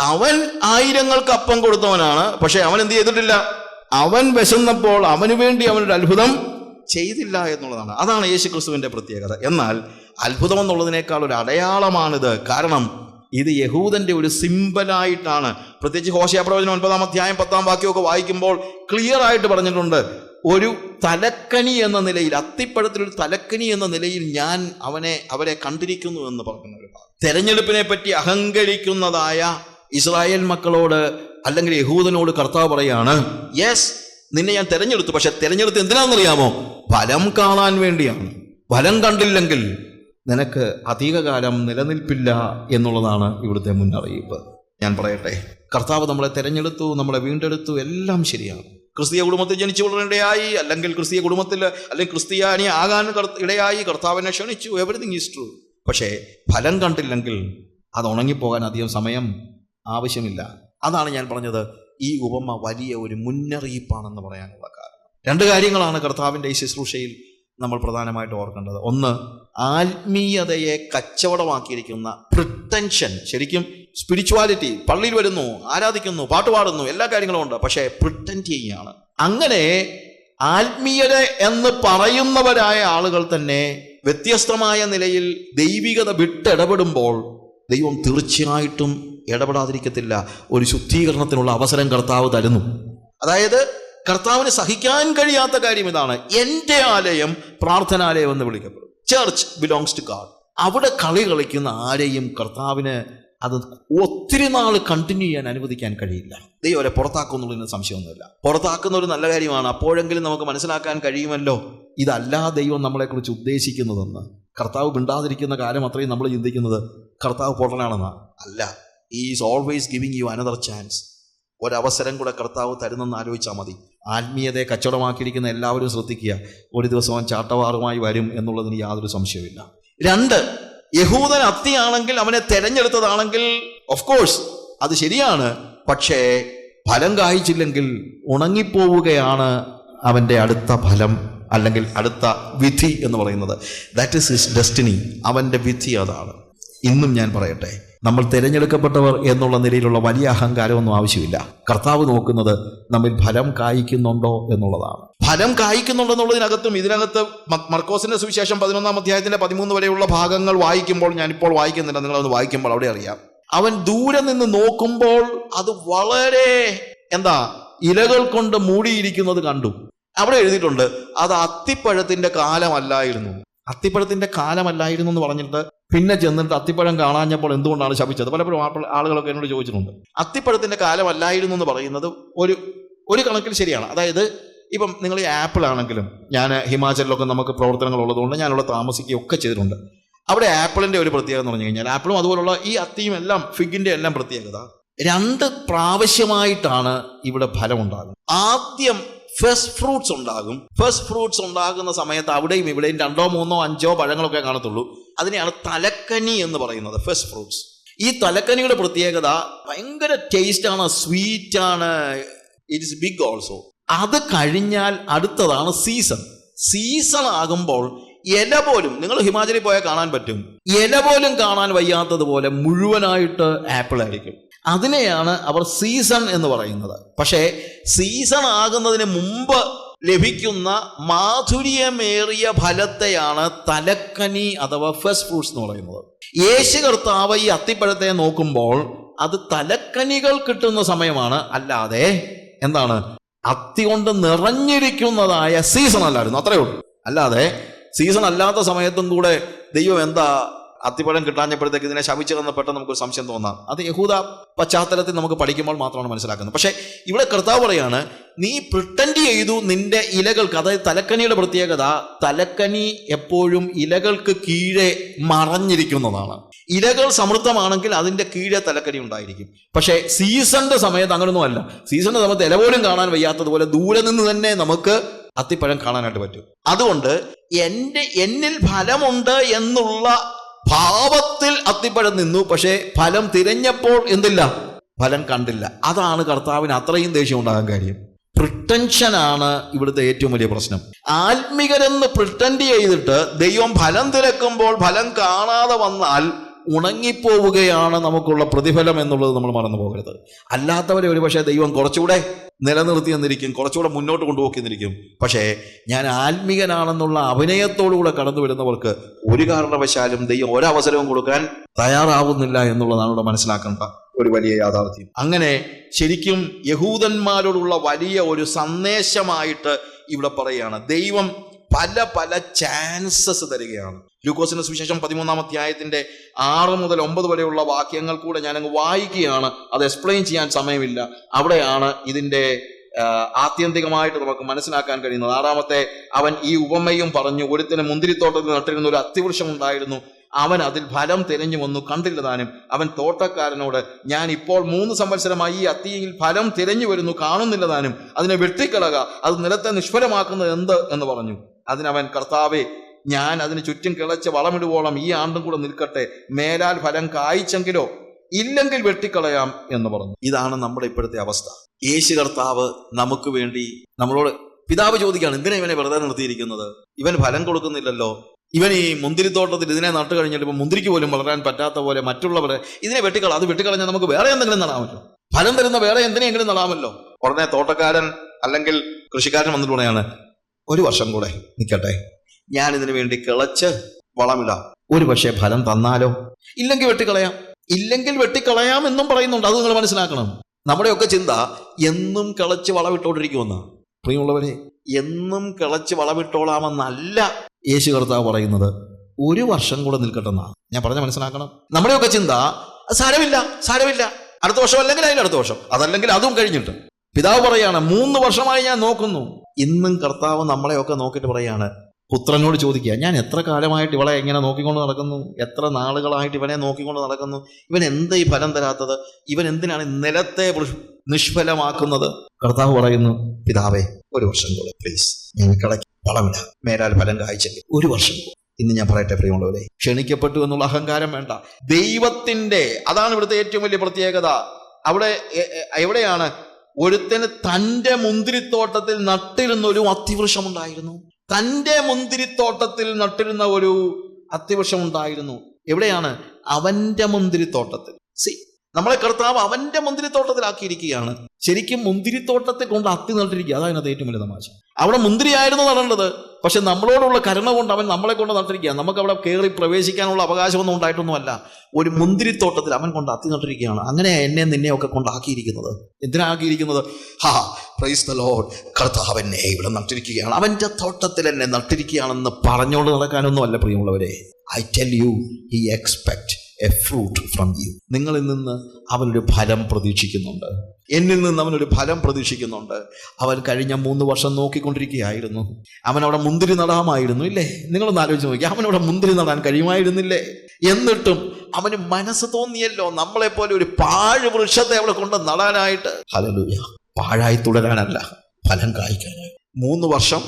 അവൻ ആയിരങ്ങൾക്ക് അപ്പം കൊടുത്തവനാണ് പക്ഷെ അവൻ എന്ത് ചെയ്തിട്ടില്ല? അവൻ വിശന്നപ്പോൾ അവന് വേണ്ടി അവനൊരു അത്ഭുതം ചെയ്തില്ല എന്നുള്ളതാണ്. അതാണ് യേശു ക്രിസ്തുവിന്റെ പ്രത്യേകത. എന്നാൽ അത്ഭുതം എന്നുള്ളതിനേക്കാൾ ഒരു അടയാളമാണിത്. കാരണം ഇത് യഹൂദന്റെ ഒരു സിമ്പലായിട്ടാണ്. പ്രത്യേകിച്ച് ഹോശയ പ്രവചനം ഒൻപതാം അധ്യായം പത്താം വാക്യമൊക്കെ വായിക്കുമ്പോൾ ക്ലിയർ ആയിട്ട് പറഞ്ഞിട്ടുണ്ട് ഒരു തലക്കനി എന്ന നിലയിൽ അത്തിപ്പഴത്തിൽ ഒരു തലക്കനി എന്ന നിലയിൽ ഞാൻ അവനെ അവരെ കണ്ടിരിക്കുന്നു എന്ന് പറഞ്ഞ ഒരു പറ്റി അഹങ്കരിക്കുന്നതായ ഇസ്രായേൽ മക്കളോട് അല്ലെങ്കിൽ യഹൂദനോട് കർത്താവ് പറയാണ് യെസ് നിന്നെ ഞാൻ തെരഞ്ഞെടുത്തു. പക്ഷെ തെരഞ്ഞെടുത്ത് എന്തിനാണെന്നറിയാമോ? ഫലം കാണാൻ വേണ്ടിയാണ്. ഫലം കണ്ടില്ലെങ്കിൽ നിനക്ക് അധികകാലം നിലനിൽപ്പില്ല എന്നുള്ളതാണ് ഇവിടുത്തെ മുന്നറിയിപ്പ്. ഞാൻ പറയട്ടെ കർത്താവ് നമ്മളെ തിരഞ്ഞെടുത്തു നമ്മളെ വീണ്ടെടുത്തു എല്ലാം ശരിയാണ്. ക്രിസ്തീയ കുടുംബത്തിൽ ജനിച്ചു വളരാനിടയായി അല്ലെങ്കിൽ ക്രിസ്തീയ കുടുംബത്തിൽ അല്ലെങ്കിൽ ക്രിസ്ത്യാനി ആകാൻ ഇടയായി കർത്താവിനെ ക്ഷണിച്ചു എവറിഥിങ് ഈസ് ട്രൂ പക്ഷേ ഫലം കണ്ടില്ലെങ്കിൽ അത് ഉണങ്ങിപ്പോകാൻ അധികം സമയം ആവശ്യമില്ല. അതാണ് ഞാൻ പറഞ്ഞത്. ഈ ഉപമ വലിയ ഒരു മുന്നറിയിപ്പാണെന്ന് പറയാനുള്ള കാരണം. രണ്ട് കാര്യങ്ങളാണ് കർത്താവിന്റെ ഈ ശുശ്രൂഷയിൽ നമ്മൾ പ്രധാനമായിട്ട് ഓർക്കേണ്ടത്. ഒന്ന് ആത്മീയതയെ കച്ചവടമാക്കിയിരിക്കുന്ന പ്രിട്ടൻഷൻ ശരിക്കും സ്പിരിച്വാലിറ്റി പള്ളിയിൽ വരുന്നു ആരാധിക്കുന്നു പാട്ടുപാടുന്നു എല്ലാ കാര്യങ്ങളും ഉണ്ട്. പക്ഷേ പ്രിട്ടന്റ് ചെയ്യുകയാണ്. അങ്ങനെ ആത്മീയത എന്ന് പറയുന്നവരായ ആളുകൾ തന്നെ വ്യത്യസ്തമായ നിലയിൽ ദൈവികത വിട്ടിടപെടുമ്പോൾ ദൈവം തീർച്ചയായിട്ടും ഇടപെടാതിരിക്കത്തില്ല. ഒരു ശുദ്ധീകരണത്തിനുള്ള അവസരം കർത്താവ് തരുന്നു. അതായത് കർത്താവിന് സഹിക്കാൻ കഴിയാത്ത കാര്യം ഇതാണ്. എന്റെ ആലയം പ്രാർത്ഥനാലയം എന്ന് വിളിക്കപ്പെടും. ചർച്ച് ബിലോങ്സ് ടു ഗാഡ് അവിടെ കളി കളിക്കുന്ന ആരെയും കർത്താവിന് അത് ഒത്തിരി നാൾ കണ്ടിന്യൂ ചെയ്യാൻ അനുവദിക്കാൻ കഴിയില്ല. ദൈവം അവരെ പുറത്താക്കുന്നുള്ളതിന് സംശയമൊന്നുമില്ല പുറത്താക്കുന്ന ഒരു നല്ല കാര്യമാണ്. അപ്പോഴെങ്കിലും നമുക്ക് മനസ്സിലാക്കാൻ കഴിയുമല്ലോ. ഇതല്ല ദൈവം നമ്മളെക്കുറിച്ച് ഉദ്ദേശിക്കുന്നതെന്ന്. കർത്താവ് മിണ്ടാതിരിക്കുന്ന കാലം അത്രയും നമ്മൾ ചിന്തിക്കുന്നത് കർത്താവ് പൊട്ടനാണെന്നാ അല്ല is always giving you another chance ഒരവസരം കൂടെ കർത്താവ് തരുന്നെന്ന് ആലോചിച്ചാൽ മതി. ആത്മീയതയെ കച്ചവടമാക്കിയിരിക്കുന്ന എല്ലാവരും ശ്രദ്ധിക്കുക. ഒരു ദിവസം ചാട്ടവാറുമായി വരും എന്നുള്ളതിന് യാതൊരു സംശയവുമില്ല. രണ്ട് യഹൂദൻ അത്തിയാണെങ്കിൽ അവനെ തെരഞ്ഞെടുത്തതാണെങ്കിൽ ഓഫ് കോഴ്സ് അത് ശരിയാണ്. പക്ഷേ ഫലം കായ്ച്ചില്ലെങ്കിൽ ഉണങ്ങിപ്പോവുകയാണ് അവന്റെ അടുത്ത ഫലം അല്ലെങ്കിൽ അടുത്ത വിധി എന്ന് പറയുന്നത്. ദാറ്റ് ഇസ് ഹിസ് ഡെസ്റ്റിനി അവന്റെ വിധി അതാണ്. ഇന്നും ഞാൻ പറയട്ടെ നമ്മൾ തിരഞ്ഞെടുക്കപ്പെട്ടവർ എന്നുള്ള നിലയിലുള്ള വലിയ അഹങ്കാരമൊന്നും ആവശ്യമില്ല. കർത്താവ് നോക്കുന്നത് നമ്മിൽ ഫലം കായ്ക്കുന്നുണ്ടോ എന്നുള്ളതാണ്. ഫലം കായ്ക്കുന്നുണ്ടെന്നുള്ളതിനകത്തും ഇതിനകത്ത് മർക്കോസിന്റെ സുവിശേഷം പതിനൊന്നാം അധ്യായത്തിന്റെ പതിമൂന്ന് വരെയുള്ള ഭാഗങ്ങൾ വായിക്കുമ്പോൾ ഞാനിപ്പോൾ വായിക്കുന്നില്ല. നിങ്ങളൊന്ന് വായിക്കുമ്പോൾ അവിടെ അറിയാം. അവൻ ദൂരെ നിന്ന് നോക്കുമ്പോൾ അത് വളരെ എന്താ ഇലകൾ കൊണ്ട് മൂടിയിരിക്കുന്നത് കണ്ടു. അവിടെ എഴുതിയിട്ടുണ്ട് അത് അത്തിപ്പഴത്തിന്റെ കാലമല്ലായിരുന്നു. അത്തിപ്പഴത്തിന്റെ കാലമല്ലായിരുന്നു എന്ന് പറഞ്ഞിട്ട് പിന്നെ ചെന്നിട്ട് അത്തിപ്പഴം കാണാഞ്ഞപ്പോൾ എന്തുകൊണ്ടാണ് ശപിച്ചത്? പലപ്പോഴും ആളുകളൊക്കെ എന്നോട് ചോദിച്ചിട്ടുണ്ട്. അത്തിപ്പഴത്തിന്റെ കാലമല്ലായിരുന്നു എന്ന് പറയുന്നത് ഒരു ഒരു കണക്കിൽ ശരിയാണ്. അതായത് ഇപ്പം നിങ്ങൾ ഈ ആപ്പിൾ ആണെങ്കിലും ഞാൻ ഹിമാചലിലൊക്കെ നമുക്ക് പ്രവർത്തനങ്ങൾ ഉള്ളതുകൊണ്ട് ഞാനിവിടെ താമസിക്കുകയൊക്കെ ചെയ്തിട്ടുണ്ട്. അവിടെ ആപ്പിളിന്റെ ഒരു പ്രത്യേകത എന്ന് പറഞ്ഞു കഴിഞ്ഞാൽ ആപ്പിളും അതുപോലുള്ള ഈ അത്തിയും എല്ലാം ഫിഗിന്റെ എല്ലാം പ്രത്യേകത. രണ്ട് പ്രാവശ്യമായിട്ടാണ് ഇവിടെ ഫലം ഉണ്ടാകുന്നത് ആദ്യം ഫസ്റ്റ് ഫ്രൂട്ട്സ് ഉണ്ടാകും. ഫസ്റ്റ് ഫ്രൂട്ട്സ് ഉണ്ടാകുന്ന സമയത്ത് അവിടെയും ഇവിടെയും രണ്ടോ മൂന്നോ അഞ്ചോ പഴങ്ങളൊക്കെ കാണത്തുള്ളൂ. അതിനെയാണ് തലക്കനി എന്ന് പറയുന്നത് ഫസ്റ്റ് ഫ്രൂട്ട്സ് ഈ തലക്കനിയുടെ പ്രത്യേകത ഭയങ്കര ടേസ്റ്റ് ആണ് സ്വീറ്റ് ആണ് ഇറ്റ് ഇസ് ബിഗ് ഓൾസോ അത് കഴിഞ്ഞാൽ അടുത്തതാണ് സീസൺ സീസൺ ആകുമ്പോൾ ഇല പോലും നിങ്ങൾ ഹിമാചലിൽ പോയാൽ കാണാൻ പറ്റും. ഇല പോലും കാണാൻ വയ്യാത്തതുപോലെ മുഴുവനായിട്ട് ആപ്പിൾ ആയിരിക്കും. അതിനെയാണ് അവർ സീസൺ എന്ന് പറയുന്നത്. പക്ഷേ സീസൺ ആകുന്നതിന് മുമ്പ് ലഭിക്കുന്ന മാധുര്യമേറിയ ഫലത്തെയാണ് തലക്കനി അഥവാ ഫസ്റ്റ് ഫ്രൂട്ട്സ് എന്ന് പറയുന്നത്. യേശു കർത്താവ് ഈ അത്തിപ്പഴത്തെ നോക്കുമ്പോൾ അത് തലക്കനികൾ കിട്ടുന്ന സമയമാണ്. അല്ലാതെ എന്താണ്? അത്തി കൊണ്ട് നിറഞ്ഞിരിക്കുന്നതായ സീസൺ അല്ലായിരുന്നു. അത്രയേ ഉള്ളൂ. അല്ലാതെ സീസൺ അല്ലാത്ത സമയത്തും കൂടെ ദൈവം എന്താ അത്തിപ്പഴം കിട്ടാഞ്ഞപ്പോഴത്തേക്ക് ഇതിനെ ശപിച്ചതെന്ന് പെട്ടെന്ന് നമുക്കൊരു സംശയം തോന്നാം. അത് യഹൂദ പശ്ചാത്തലത്തിൽ നമുക്ക് പഠിക്കുമ്പോൾ മാത്രമാണ് മനസ്സിലാക്കുന്നത്. പക്ഷേ ഇവിടെ കർത്താവ് പറയാണ് നീ പ്രിട്ടൻഡ് ചെയ്തു നിന്റെ ഇലകൾക്ക് അതായത് തലക്കണിയുടെ പ്രത്യേകത തലക്കണി എപ്പോഴും ഇലകൾക്ക് കീഴെ മറഞ്ഞിരിക്കുന്നതാണ്. ഇലകൾ സമൃദ്ധമാണെങ്കിൽ അതിന്റെ കീഴെ തലക്കനി ഉണ്ടായിരിക്കും. പക്ഷേ സീസണിന്റെ സമയത്ത് അങ്ങനൊന്നും അല്ല. സീസണിന്റെ സമയത്ത് ഇല പോലും കാണാൻ വയ്യാത്തതുപോലെ ദൂരെ നിന്ന് തന്നെ നമുക്ക് അത്തിപ്പഴം കാണാനായിട്ട് പറ്റും. അതുകൊണ്ട് എന്റെ എന്നിൽ ഫലമുണ്ട് എന്നുള്ള ഭാവത്തിൽ അത്തിപ്പഴം നിന്നു പക്ഷേ ഫലം തിരഞ്ഞപ്പോൾ എന്തില്ല? ഫലം കണ്ടില്ല. അതാണ് കർത്താവിന് അത്രയും ദേഷ്യം ഉണ്ടാകാൻ കാര്യം. പ്രിട്ടൻഷനാണ് ഇവിടുത്തെ ഏറ്റവും വലിയ പ്രശ്നം. ആത്മികരെന്ന് പ്രിട്ടൻഡ് ചെയ്തിട്ട് ദൈവം ഫലം തിരക്കുമ്പോൾ ഫലം കാണാതെ വന്നാൽ ഉണങ്ങിപ്പോവുകയാണ് നമുക്കുള്ള പ്രതിഫലം എന്നുള്ളത് നമ്മൾ മറന്നു പോകരുത്. അല്ലാത്തവരെ ഒരുപക്ഷെ ദൈവം കുറച്ചുകൂടെ നിലനിർത്തി എന്നിരിക്കും കുറച്ചുകൂടെ മുന്നോട്ട് കൊണ്ടുപോക്കി എന്നിരിക്കും. പക്ഷേ ഞാൻ ആത്മീകനാണെന്നുള്ള അഭിനയത്തോടുകൂടെ കടന്നു വരുന്നവർക്ക് ഒരു കാരണവശാലും ദൈവം ഒരവസരവും കൊടുക്കാൻ തയ്യാറാവുന്നില്ല എന്നുള്ളതാണ് ഇവിടെ മനസ്സിലാക്കേണ്ട ഒരു വലിയ യാഥാർത്ഥ്യം. അങ്ങനെ ശരിക്കും യഹൂദന്മാരോടുള്ള വലിയ ഒരു സന്ദേശമായിട്ട് ഇവിടെ പറയുകയാണ്. ദൈവം പല പല ചാൻസസ് തരികയാണ്. ലൂക്കോസിന്റെ സുവിശേഷം പതിമൂന്നാം അധ്യായത്തിന്റെ ആറ് മുതൽ ഒമ്പത് വരെയുള്ള വാക്യങ്ങൾ കൂടെ ഞാൻ അങ്ങ് വായിക്കുകയാണ്. അത് എക്സ്പ്ലെയിൻ ചെയ്യാൻ സമയമില്ല. അവിടെയാണ് ഇതിന്റെ ആത്യന്തികമായിട്ട് നമുക്ക് മനസ്സിലാക്കാൻ കഴിയുന്നത്. ആറാമത്തെ അവൻ ഈ ഉപമയും പറഞ്ഞു ഒരുത്തിന് മുന്തിരിത്തോട്ടത്തിൽ നട്ടിരുന്ന ഒരു അത്തിവൃക്ഷം ഉണ്ടായിരുന്നു. അവൻ അതിൽ ഫലം തിരഞ്ഞു വന്നു കണ്ടില്ല താനും. അവൻ തോട്ടക്കാരനോട് ഞാൻ ഇപ്പോൾ മൂന്ന് സംവത്സരമായി ഈ അത്തിയിൽ ഫലം തിരഞ്ഞു വരുന്നു കാണുന്നില്ല താനും. അതിനെ വെട്ടിക്കളക. അത് നിലത്തെ നിഷ്ഫലമാക്കുന്നത് എന്ത്? എന്ന് പറഞ്ഞു. അതിനവൻ കർത്താവേ ഞാൻ അതിന് ചുറ്റും കിളച്ച് വളമിടുവോളം ഈ ആണ്ടും കൂടെ നിൽക്കട്ടെ. മേലാൽ ഫലം കായ്ച്ചെങ്കിലോ ഇല്ലെങ്കിൽ വെട്ടിക്കളയാം എന്ന് പറഞ്ഞു. ഇതാണ് നമ്മുടെ ഇപ്പോഴത്തെ അവസ്ഥ. യേശു കർത്താവ് നമുക്ക് വേണ്ടി നമ്മളോട് പിതാവ് ചോദിക്കുകയാണ് എന്തിനാ ഇവനെ വെറുതെ നിർത്തിയിരിക്കുന്നത്? ഇവൻ ഫലം കൊടുക്കുന്നില്ലല്ലോ. ഇവൻ ഈ മുന്തിരിത്തോട്ടത്തിൽ ഇതിനെ നട്ടു കഴിഞ്ഞിട്ട് ഇപ്പൊ മുന്തിരിക്ക് പോലും വളരാൻ പറ്റാത്ത പോലെ മറ്റുള്ളവരെ ഇതിനെ വെട്ടിക്കള അത് വെട്ടിക്കളഞ്ഞാൽ നമുക്ക് വേറെ എന്തെങ്കിലും നടാമല്ലോ. ഫലം തരുന്ന വേറെ എന്തിനെങ്കിലും നടാമല്ലോ. ഉടനെ തോട്ടക്കാരൻ അല്ലെങ്കിൽ കൃഷിക്കാരൻ വന്നിട്ട് പറയാണ് ഒരു വർഷം കൂടെ നിൽക്കട്ടെ. ഞാൻ ഇതിനു വേണ്ടി കിളച്ച് വളമിടാം. ഒരു പക്ഷേ ഫലം തന്നാലോ? ഇല്ലെങ്കിൽ വെട്ടിക്കളയാം. ഇല്ലെങ്കിൽ വെട്ടിക്കളയാം എന്നും പറയുന്നുണ്ട്. അത് നിങ്ങൾ മനസ്സിലാക്കണം. നമ്മുടെയൊക്കെ ചിന്ത എന്നും കിളച്ച് വളമിട്ടോണ്ടിരിക്കുമെന്ന്. പ്രിയമുള്ളവരെ എന്നും കിളച്ച് വളമിട്ടോളാമെന്നല്ല യേശു കർത്താവ് പറയുന്നത്. ഒരു വർഷം കൂടെ നിൽക്കട്ടെന്നാണ് ഞാൻ പറഞ്ഞ മനസ്സിലാക്കണം? നമ്മുടെയൊക്കെ ചിന്ത സാരമില്ല സാരമില്ല. അടുത്ത വർഷം അല്ലെങ്കിൽ അതിന്റെ അടുത്ത വർഷം. അതല്ലെങ്കിൽ അതും കഴിഞ്ഞിട്ട്. പിതാവ് പറയാണ് മൂന്ന് വർഷമായി ഞാൻ നോക്കുന്നു. ഇന്നും കർത്താവ് നമ്മളെയൊക്കെ നോക്കിയിട്ട് പറയാണ് പുത്രനോട് ചോദിക്കുക ഞാൻ എത്ര കാലമായിട്ട് ഇവളെ എങ്ങനെ നോക്കിക്കൊണ്ട് നടക്കുന്നു? എത്ര നാളുകളായിട്ട് ഇവനെ നോക്കിക്കൊണ്ട് നടക്കുന്നു? ഇവൻ എന്ത് ഈ ഫലം തരാത്തത്? ഇവൻ എന്തിനാണ് നിലത്തെ നിഷ്ഫലമാക്കുന്നത്? കർത്താവ് പറയുന്നു പിതാവേ ഒരു വർഷം കൂടെ പ്ലീസ് ഞാൻ കിടക്കി വളമില്ല മേലാൽ ഫലം കായ്ച്ചെങ്കിൽ ഒരു വർഷം ഇന്ന് ഞാൻ പറയട്ടെ പ്രിയമുള്ളവരെ. ക്ഷണിക്കപ്പെട്ടു എന്നുള്ള അഹങ്കാരം വേണ്ട. ദൈവത്തിന്റെ അതാണ് ഇവിടുത്തെ ഏറ്റവും വലിയ പ്രത്യേകത. അവിടെ എവിടെയാണ് ഒരുത്തന് തന്റെ മുന്തിരിത്തോട്ടത്തിൽ നട്ടിരുന്ന ഒരു അത്തിവൃക്ഷം ഉണ്ടായിരുന്നു തന്റെ മുന്തിരിത്തോട്ടത്തിൽ നട്ടിരുന്ന ഒരു അത്തിവൃക്ഷം ഉണ്ടായിരുന്നു എവിടെയാണ്? അവന്റെ മുന്തിരിത്തോട്ടത്തിൽ. സി നമ്മളെ കർത്താവ് അവന്റെ മുന്തിരിത്തോട്ടത്തിലാക്കിയിരിക്കുകയാണ്. ശരിക്കും മുന്തിരിത്തോട്ടത്തെ കൊണ്ട് അത്തി നട്ടിരിക്കുക അതാണ് അതിനകത്ത് ഏറ്റവും വലിയ തമാശ. അവിടെ മുന്തിരിയായിരുന്നു നടേണ്ടത് പക്ഷെ നമ്മളോടുള്ള കരുണ കൊണ്ട് അവൻ നമ്മളെ കൊണ്ട് നട്ടിരിക്കുക നമുക്ക് അവിടെ കയറി പ്രവേശിക്കാനുള്ള അവകാശമൊന്നും ഉണ്ടായിട്ടൊന്നുമല്ല. ഒരു മുന്തിരിത്തോട്ടത്തിൽ അവൻ കൊണ്ട് അത്തി നട്ടിരിക്കുകയാണ് അങ്ങനെ എന്നെ നിന്നെ ഒക്കെ കൊണ്ടാക്കിയിരിക്കുന്നത് എന്തിനാക്കിയിരിക്കുന്നത് ഹാ പ്രൈസ് ലോഡ് കർത്താവ് എന്നെ ഇവിടെ നട്ടിരിക്കുകയാണ്. അവന്റെ തോട്ടത്തിൽ എന്നെ നട്ടിരിക്കുകയാണെന്ന് പറഞ്ഞുകൊണ്ട് നടക്കാനൊന്നും അല്ല പ്രിയമുള്ളവരെ. I tell you he expect a fruit from you നിങ്ങളിൽ നിന്ന് അവനൊരു ഫലം പ്രതീക്ഷിക്കുന്നുണ്ട്. എന്നിൽ നിന്ന് അവനൊരു ഫലം പ്രതീക്ഷിക്കുന്നുണ്ട്. അവൻ കഴിഞ്ഞ മൂന്ന് വർഷം നോക്കിക്കൊണ്ടിരിക്കുകയായിരുന്നു. അവൻ അവിടെ മുന്തിരി നടാമായിരുന്നു ഇല്ലേ? നിങ്ങളൊന്ന് ആലോചിച്ച് നോക്കി അവനവിടെ മുന്തിരി നടാൻ കഴിയുമായിരുന്നില്ലേ? എന്നിട്ടും അവന് മനസ്സ് തോന്നിയല്ലോ. നമ്മളെപ്പോലെ ഒരു പാഴ് വൃക്ഷത്തെ അവിടെ കൊണ്ട് നടാനായിട്ട്. ഹലലൂയ പാഴായി തുടരാനല്ല ഫലം കായ്ക്കാനായി. മൂന്ന് വർഷം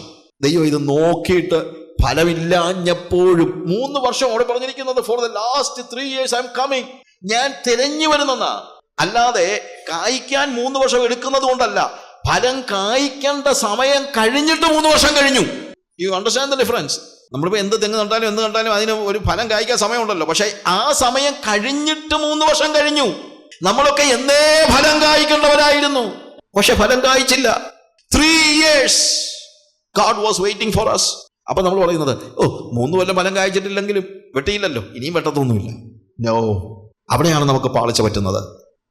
ദൈവം ഇത് നോക്കിയിട്ട് ഫലമില്ലാഞ്ഞപ്പോഴും മൂന്ന് വർഷം അവിടെ പറഞ്ഞിരിക്കുന്നത് for the last three years I'm coming ഞാൻ തിരഞ്ഞു വരുന്നെന്നാ. അല്ലാതെ കായ്ക്കാൻ മൂന്ന് വർഷം എടുക്കുന്നത് കൊണ്ടല്ല. ഫലം കായ്ക്കേണ്ട സമയം കഴിഞ്ഞിട്ട് മൂന്ന് വർഷം കഴിഞ്ഞു. യു അണ്ടർസ്റ്റാൻഡ് ദ ഡിഫറൻസ് നമ്മളിപ്പോൾ എന്ത് തെങ്ങ് നട്ടാലും എന്ത് കണ്ടാലും അതിന് ഒരു ഫലം കായ്ക്കാൻ സമയമുണ്ടല്ലോ. പക്ഷേ ആ സമയം കഴിഞ്ഞിട്ട് മൂന്ന് വർഷം കഴിഞ്ഞു. നമ്മളൊക്കെ എന്നേ ഫലം കായ്ക്കേണ്ടവരായിരുന്നു. പക്ഷെ ഫലം കായ്ച്ചില്ല. Three years God was waiting for us അപ്പൊ നമ്മൾ പറയുന്നത് ഓ മൂന്ന് കൊല്ലം ഫലം കായ്ച്ചിട്ടില്ലെങ്കിലും വെട്ടിയില്ലല്ലോ ഇനിയും വെട്ടത്തൊന്നുമില്ല. നോ അവിടെയാണ് നമുക്ക് പാളിച്ച പറ്റുന്നത്.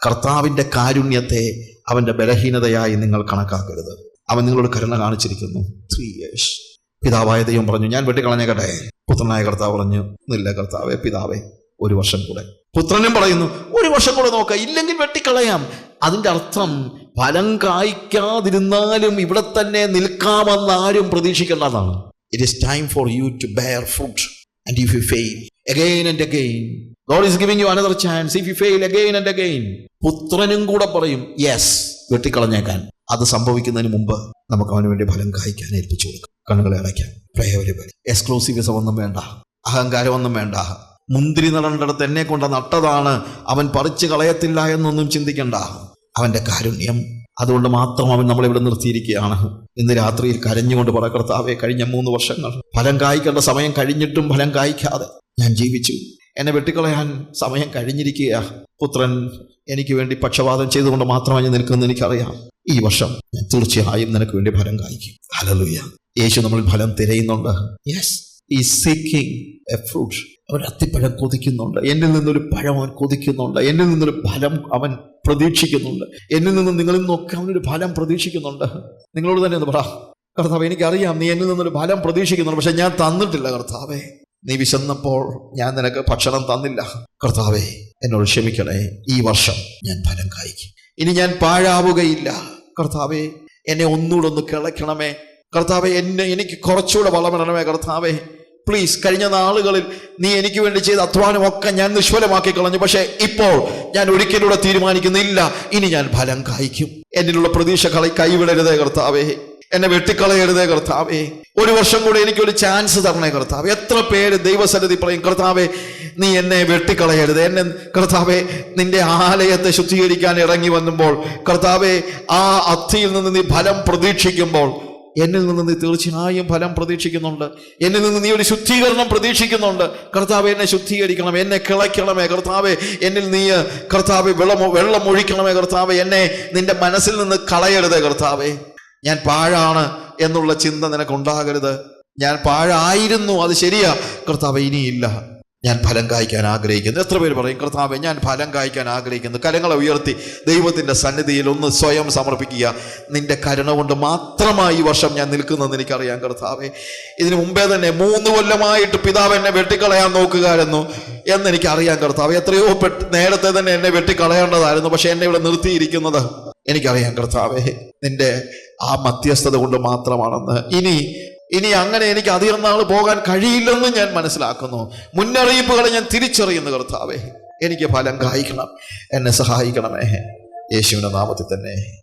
കർത്താവിന്റെ കാരുണ്യത്തെ അവന്റെ ബലഹീനതയായി നിങ്ങൾ കണക്കാക്കരുത്. അവൻ നിങ്ങളോട് കരുണ കാണിച്ചിരിക്കുന്നു. ത്രീ ഇയേഴ്സ് പിതാവായ ദൈവം പറഞ്ഞു ഞാൻ വെട്ടിക്കളഞ്ഞേക്കട്ടെ. പുത്രനായ കർത്താവ് പറഞ്ഞു നില്ല കർത്താവേ പിതാവേ ഒരു വർഷം കൂടെ. പുത്രനും പറയുന്നു ഒരു വർഷം കൂടെ നോക്കാം ഇല്ലെങ്കിൽ വെട്ടിക്കളയാം. അതിന്റെ അർത്ഥം ഫലം കായ്ക്കാതിരുന്നാലും ഇവിടെ തന്നെ നിൽക്കാമെന്ന് ആരും പ്രതീക്ഷിക്കേണ്ടതാണ്. It is time for you to bear fruit and if you fail again and again God is giving you another chance if you fail again and again പുത്രനും കൂടെ പറയും യെസ് വെട്ടിക്കളഞ്ഞേക്കാൻ. അത് സംഭവിക്കുന്നതിന് മുമ്പ് നമുക്ക് അവന് വേണ്ടി ഫലം കായ്ക്കാൻ ഏൽപ്പിച്ചു കൊടുക്കാം. കണ്ണുകളെ അടയ്ക്കാം. പ്രയോജനപ്പെടി എക്സ്ക്ലൂസീവിസം ഒന്നും വേണ്ട. അഹങ്കാരമൊന്നും വേണ്ട. മുന്തിരി നടേണ്ടിടത്ത് എന്നെ കൊണ്ട് നട്ടതാണ്. അവൻ പറിച്ചു കളയത്തില്ല എന്നൊന്നും ചിന്തിക്കണ്ട. അവന്റെ കാരുണ്യം അതുകൊണ്ട് മാത്രം അവൻ നമ്മളെ ഇവിടെ നിർത്തിയിരിക്കുകയാണ്. ഇന്ന് രാത്രിയിൽ കരഞ്ഞുകൊണ്ട് പറ കഴിഞ്ഞ മൂന്ന് വർഷങ്ങൾ. ഫലം കായ്ക്കേണ്ട സമയം കഴിഞ്ഞിട്ടും ഫലം കായ്ക്കാതെ ഞാൻ ജീവിച്ചു. എന്നെ വെട്ടിക്കളയാൻ സമയം കഴിഞ്ഞിരിക്കുക പുത്രൻ എനിക്ക് വേണ്ടി പക്ഷപാതം ചെയ്തുകൊണ്ട് മാത്രമാണ് ഞാൻ നിൽക്കുന്നത് എനിക്കറിയാം. ഈ വർഷം ഞാൻ തീർച്ചയായും നിനക്ക് വേണ്ടി ഫലം കായ്ക്കും. ഹലലുയ യേശു നമ്മൾ ഫലം തിരയുന്നുണ്ട്. Yes he seeking a fruit അവൻ അത്തിപ്പഴം കൊതിക്കുന്നുണ്ട്. എന്നിൽ നിന്നൊരു പഴം അവൻ കൊതിക്കുന്നുണ്ട്. എന്നിൽ നിന്നൊരു ഫലം അവൻ പ്രതീക്ഷിക്കുന്നുണ്ട്. എന്നിൽ നിന്ന് നിങ്ങളിൽ നിന്നൊക്കെ അവനൊരു ഫലം പ്രതീക്ഷിക്കുന്നുണ്ട്. നിങ്ങളോട് തന്നെ ഒന്ന് പറ. കർത്താവ് എനിക്കറിയാം നീ എന്നിൽ നിന്നൊരു ഫലം പ്രതീക്ഷിക്കുന്നുണ്ട് പക്ഷെ ഞാൻ തന്നിട്ടില്ല കർത്താവേ. നീ വിശന്നപ്പോൾ ഞാൻ നിനക്ക് ഭക്ഷണം തന്നില്ല. കർത്താവേ എന്നോട് ക്ഷമിക്കണേ. ഈ വർഷം ഞാൻ ഫലം കായ്ക്കും. ഇനി ഞാൻ പാഴാവുകയില്ല. കർത്താവേ എന്നെ ഒന്നുകൂടെ ഒന്ന് കിളയ്ക്കണമേ. കർത്താവെ എന്നെ എനിക്ക് കുറച്ചുകൂടെ വളമിടണമേ കർത്താവേ. പ്ലീസ് കഴിഞ്ഞ നാളുകളിൽ നീ എനിക്ക് വേണ്ടി ചെയ്ത അധ്വാനമൊക്കെ ഞാൻ നിഷ്ഫലമാക്കി കളഞ്ഞു. പക്ഷേ ഇപ്പോൾ ഞാൻ ഒരിക്കലൂടെ തീരുമാനിക്കുന്നില്ല. ഇനി ഞാൻ ഫലം കായ്ക്കും. എന്നിലുള്ള പ്രതീക്ഷ കളി കൈവിടരുതേ കർത്താവേ. എന്നെ വെട്ടിക്കളയരുതേ കർത്താവേ. ഒരു വർഷം കൂടെ എനിക്കൊരു ചാൻസ് തരണേ കർത്താവ്. എത്ര പേര് ദൈവസന്നിധി പറയും കർത്താവേ നീ എന്നെ വെട്ടിക്കളയരുത്. എന്നെ കർത്താവേ നിന്റെ ആലയത്തെ ശുദ്ധീകരിക്കാൻ ഇറങ്ങി വന്നുമ്പോൾ കർത്താവെ ആ അത്തിയിൽ നിന്ന് നീ ഫലം പ്രതീക്ഷിക്കുമ്പോൾ എന്നിൽ നിന്ന് നീ തീർച്ചയായും ഫലം പ്രതീക്ഷിക്കുന്നുണ്ട്. എന്നിൽ നിന്ന് നീ ഒരു ശുദ്ധീകരണം പ്രതീക്ഷിക്കുന്നുണ്ട്. കർത്താവ് എന്നെ ശുദ്ധീകരിക്കണം എന്നെ കിളയ്ക്കണമേ കർത്താവെ. എന്നിൽ നീ കർത്താവ് വെള്ളം വെള്ളം ഒഴിക്കണമേ കർത്താവ്. എന്നെ നിന്റെ മനസ്സിൽ നിന്ന് കളയരുത് കർത്താവെ. ഞാൻ പാഴാണ് എന്നുള്ള ചിന്ത നിനക്കുണ്ടാകരുത്. ഞാൻ പാഴായിരുന്നു അത് ശരിയാ. കർത്താവ് ഇനിയില്ല. ഞാൻ ഫലം കായ്ക്കാൻ ആഗ്രഹിക്കുന്നു. എത്ര പേര് പറയും കർത്താവെ ഞാൻ ഫലം കായ്ക്കാൻ ആഗ്രഹിക്കുന്നു. കരങ്ങളെ ഉയർത്തി ദൈവത്തിന്റെ സന്നിധിയിൽ ഒന്ന് സ്വയം സമർപ്പിക്കുക. നിന്റെ കരുണ കൊണ്ട് മാത്രമായി ഈ വർഷം ഞാൻ നിൽക്കുന്നതെന്ന് എനിക്കറിയാം കർത്താവെ. ഇതിനു മുമ്പേ തന്നെ മൂന്ന് കൊല്ലമായിട്ട് പിതാവ് എന്നെ വെട്ടിക്കളയാൻ നോക്കുകയായിരുന്നു എന്ന് എനിക്കറിയാം കർത്താവ്. എത്രയോ പെട്ട് നേരത്തെ തന്നെ എന്നെ വെട്ടിക്കളയേണ്ടതായിരുന്നു പക്ഷെ എന്നെ ഇവിടെ നിർത്തിയിരിക്കുന്നത് എനിക്കറിയാം കർത്താവേ. നിന്റെ ആ മധ്യസ്ഥത കൊണ്ട് മാത്രമാണെന്ന്. ഇനി ഇനി അങ്ങനെ എനിക്ക് അധികം നാൾ പോകാൻ കഴിയില്ലെന്ന് ഞാൻ മനസ്സിലാക്കുന്നു. മുന്നറിയിപ്പുകളെ ഞാൻ തിരിച്ചറിയുന്നു കർത്താവേ. എനിക്ക് ഫലം കായ്ക്കണം. എന്നെ സഹായിക്കണമേ. യേശുവിന്റെ നാമത്തിൽ തന്നെ.